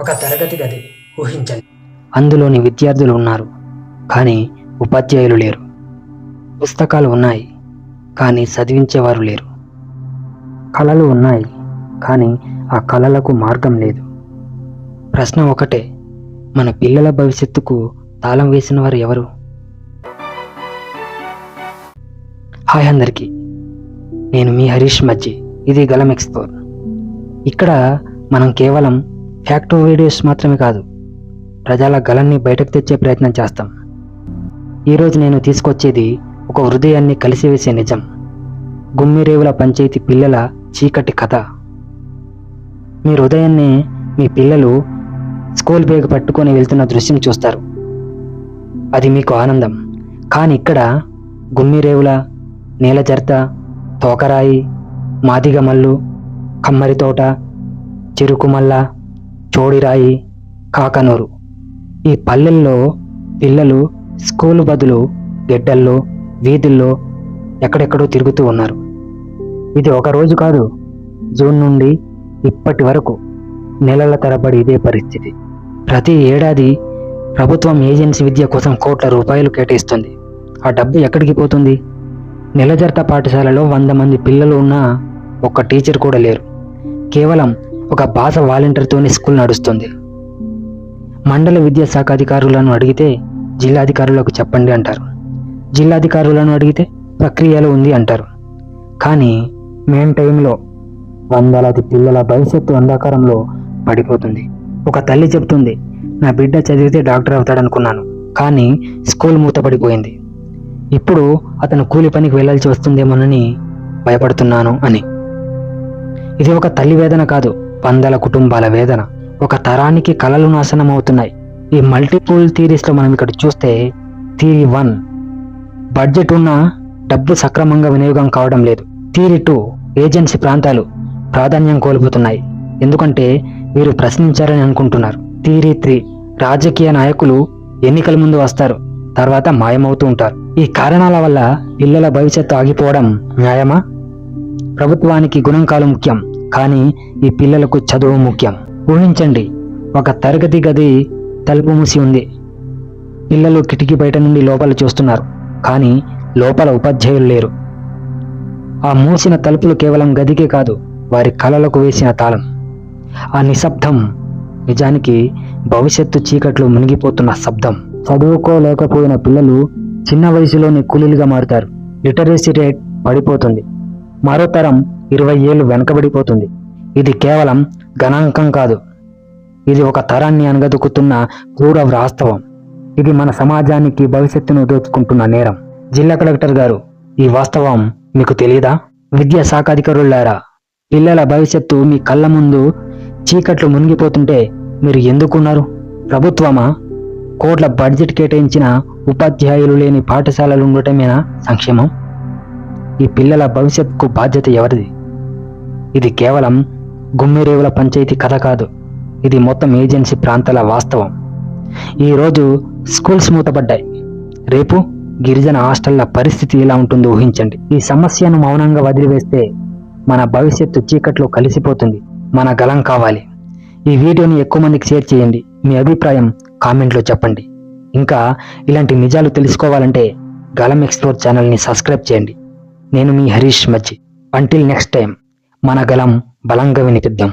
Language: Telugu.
ఒక తరగతి గది ఊహించండి. అందులోని విద్యార్థులు ఉన్నారు కానీ ఉపాధ్యాయులు లేరు. పుస్తకాలు ఉన్నాయి కానీ చదివించేవారు లేరు. కళలు ఉన్నాయి కానీ ఆ కళలకు మార్గం లేదు. ప్రశ్న ఒకటే మన పిల్లల భవిష్యత్తుకు తాళం వేసిన వారు ఎవరు? హాయ్ అందరికీ నేను మీ హరీష్ మజ్జి ఇది గలం ఎక్స్ప్లోర్. ఇక్కడ మనం కేవలం యాక్టివ్ వీడియోస్ మాత్రమే కాదు ప్రజల గలన్ని బయటకు తెచ్చే ప్రయత్నం చేస్తాం. ఈరోజు నేను తీసుకొచ్చేది ఒక హృదయాన్ని కలిసివేసే నిజం. గుమ్మిరేవుల పంచాయతీ పిల్లల చీకటి కథ. మీ హృదయాన్ని మీ పిల్లలు స్కూల్ బ్యాగ్ పట్టుకొని వెళ్తున్న దృశ్యం చూస్తారు. అది మీకు ఆనందం. కానీ ఇక్కడ గుమ్మిరేవుల నీలజర్త తోకరాయి మాదిగమల్లు కమ్మరి తోట చెరుకుమల్ల చోడిరాయి కాకనూరు. ఈ పల్లెల్లో పిల్లలు స్కూలు బదులు గెడ్డల్లో వీధుల్లో ఎక్కడెక్కడో తిరుగుతూ ఉన్నారు. ఇది ఒక రోజు కాదు జూన్ నుండి ఇప్పటి వరకు నెలల తరబడి ఇదే పరిస్థితి. ప్రతి ఏడాది ప్రభుత్వం ఏజెన్సీ విద్య కోసం కోట్ల రూపాయలు కేటాయిస్తుంది. ఆ డబ్బు ఎక్కడికి పోతుంది? నెలజర్త పాఠశాలలో వంద మంది పిల్లలు ఉన్నా ఒక్క టీచర్ కూడా లేరు. కేవలం ఒక భాష వాలంటీర్తోనే స్కూల్ నడుస్తుంది. మండల విద్యాశాఖ అధికారులను అడిగితే జిల్లాధికారులకు చెప్పండి అంటారు. జిల్లాధికారులను అడిగితే ప్రక్రియలో ఉంది అంటారు. కానీ మెయిన్ టైంలో వందలాది పిల్లల భవిష్యత్తు అంధకారంలో పడిపోతుంది. ఒక తల్లి చెప్తుంది నా బిడ్డ చదివితే డాక్టర్ అవుతాడనుకున్నాను కానీ స్కూల్ మూతపడిపోయింది. ఇప్పుడు అతను కూలి పనికి వెళ్ళాల్సి వస్తుందేమోనని భయపడుతున్నాను అని. ఇది ఒక తల్లి వేదన కాదు వందల కుటుంబాల వేదన ఒక తరానికి కలలు నాశనం అవుతున్నాయి ఈ మల్టిపుల్ థీరీస్లో మనం ఇక్కడ చూస్తే థీరీ వన్ బడ్జెట్ ఉన్న డబ్బు సక్రమంగా వినియోగం కావడం లేదు. థీరీ టూ ఏజెన్సీ ప్రాంతాలు ప్రాధాన్యం కోల్పోతున్నాయి. ఎందుకంటే వీరు ప్రశ్నించారని అనుకుంటున్నారు. థీరీ త్రీ రాజకీయ నాయకులు ఎన్నికల ముందు వస్తారు తర్వాత మాయమవుతూ ఉంటారు. ఈ కారణాల వల్ల పిల్లల భవిష్యత్తు ఆగిపోవడం న్యాయమా? ప్రభుత్వానికి గుణంకాలు ముఖ్యం. కానీ ఈ పిల్లలకు చదువు ముఖ్యం. ఊహించండి ఒక తరగతి గది తలుపు మూసి ఉంది. పిల్లలు కిటికీ బయట నుండి లోపల చూస్తున్నారు కానీ లోపల ఉపాధ్యాయులు లేరు. ఆ మూసిన తలుపులు కేవలం గదికే కాదు వారి కలలకు వేసిన తాళం. ఆ నిశ్శబ్దం నిజానికి భవిష్యత్తు చీకట్లో మునిగిపోతున్న శబ్దం. చదువుకోలేకపోయిన పిల్లలు చిన్న వయసులోనే కూలీలుగా మారుతారు. లిటరసీ రేట్ పడిపోతుంది. మరో తరం ఇరవై ఏళ్ళు వెనకబడిపోతుంది. ఇది కేవలం గణాంకం కాదు. ఇది ఒక తరాన్ని అనగదుకుతున్న క్రూర వాస్తవం. ఇది మన సమాజానికి భవిష్యత్తును దోచుకుంటున్న నేరం. జిల్లా కలెక్టర్ గారు ఈ వాస్తవం మీకు తెలియదా? విద్యా శాఖాధికారులారా పిల్లల భవిష్యత్తు మీ కళ్ళ ముందు చీకట్లు మునిగిపోతుంటే మీరు ఎందుకున్నారు? ప్రభుత్వమా? కోట్ల బడ్జెట్ కేటాయించిన ఉపాధ్యాయులు లేని పాఠశాలలు ఉండటమేనా సంక్షేమం? ఈ పిల్లల భవిష్యత్తుకు బాధ్యత ఎవరిది? ఇది కేవలం గుమ్మిరేవుల పంచాయతీ కథ కాదు. ఇది మొత్తం ఏజెన్సీ ప్రాంతాల వాస్తవం. ఈరోజు స్కూల్స్ మూతపడ్డాయి. రేపు గిరిజన హాస్టళ్ళ పరిస్థితి ఎలా ఉంటుందో ఊహించండి. ఈ సమస్యను మౌనంగా వదిలివేస్తే మన భవిష్యత్తు చీకట్లో కలిసిపోతుంది. మన గలం కావాలి. ఈ వీడియోని ఎక్కువ మందికి షేర్ చేయండి. మీ అభిప్రాయం కామెంట్లో చెప్పండి. ఇంకా ఇలాంటి నిజాలు తెలుసుకోవాలంటే గలం ఎక్స్ప్లోర్ ఛానల్ని సబ్స్క్రైబ్ చేయండి. నేను మీ Harish Majji. Until next time మన గలం బలంగా వినిపిద్దాం.